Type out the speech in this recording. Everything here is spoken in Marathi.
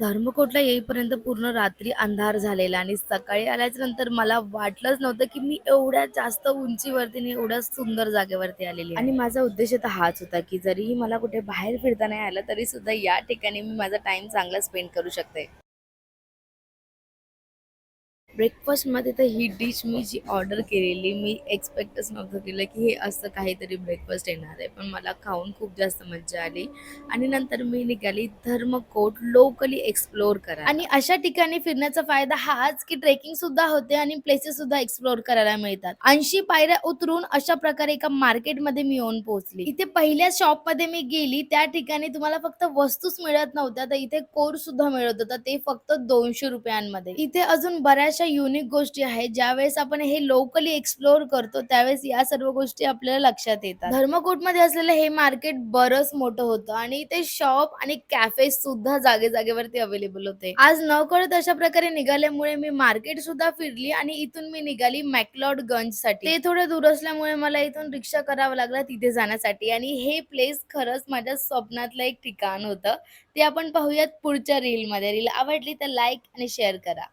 धर्मकोटला येईपर्यंत पूर्ण रात्री अंधार झालेला आणि सकाळी आल्याच्यानंतर मला वाटलंच नव्हतं की मी एवढ्या जास्त उंचीवरती आणि एवढ्या सुंदर जागेवरती आलेली आणि माझा उद्देश तर हाच होता की जरीही मला कुठे बाहेर फिरता नाही आलं तरी सुद्धा या ठिकाणी मी माझा टाइम चांगला स्पेंड करू शकते. ब्रेकफास्टमध्ये तर ही डिश मी जी ऑर्डर केलेली मी एक्सपेक्टच नव्हतं केलं की हे असं काहीतरी ब्रेकफास्ट येणार आहे. पण मला खाऊन खूप जास्त मजा आली. आणि नंतर मी निघाली धर्मकोट लोकली एक्सप्लोअर करा आणि अशा ठिकाणी फिरण्याचा फायदा हाच की ट्रेकिंग सुद्धा होते आणि प्लेसेस सुद्धा एक्सप्लोअर करायला मिळतात. ऐंशी पायऱ्या उतरून अशा प्रकारे एका मार्केटमध्ये मी येऊन पोहोचली. इथे पहिल्या शॉपमध्ये मी गेली त्या ठिकाणी तुम्हाला फक्त वस्तूच मिळत नव्हत्या तर इथे कोर्स सुद्धा मिळत होता ते फक्त दोनशे रुपयांमध्ये. इथे अजून बऱ्याचशा युनिक गोष्टी आहेत ज्यावेळेस आपण हे लोकली एक्सप्लोअर करतो त्यावेळेस या सर्व गोष्टी आपल्याला लक्षात येतात. धर्मकोटमध्ये असलेलं हे मार्केट बरंच मोठं होतं आणि ते शॉप आणि कॅफे सुद्धा जागे जागेवरती अवेलेबल होते. आज नकळत अशा प्रकारे निघाल्यामुळे मी मार्केट सुद्धा फिरली आणि इथून मी निघाली मॅकलॉड गंजसाठी ते थोडं दूर असल्यामुळे मला इथून रिक्षा करावं लागला तिथे जाण्यासाठी आणि हे प्लेस खरंच माझ्या स्वप्नातलं एक ठिकाण होतं. ते आपण पाहूयात पुढच्या रील मध्ये. रील आवडली तर लाईक आणि शेअर करा.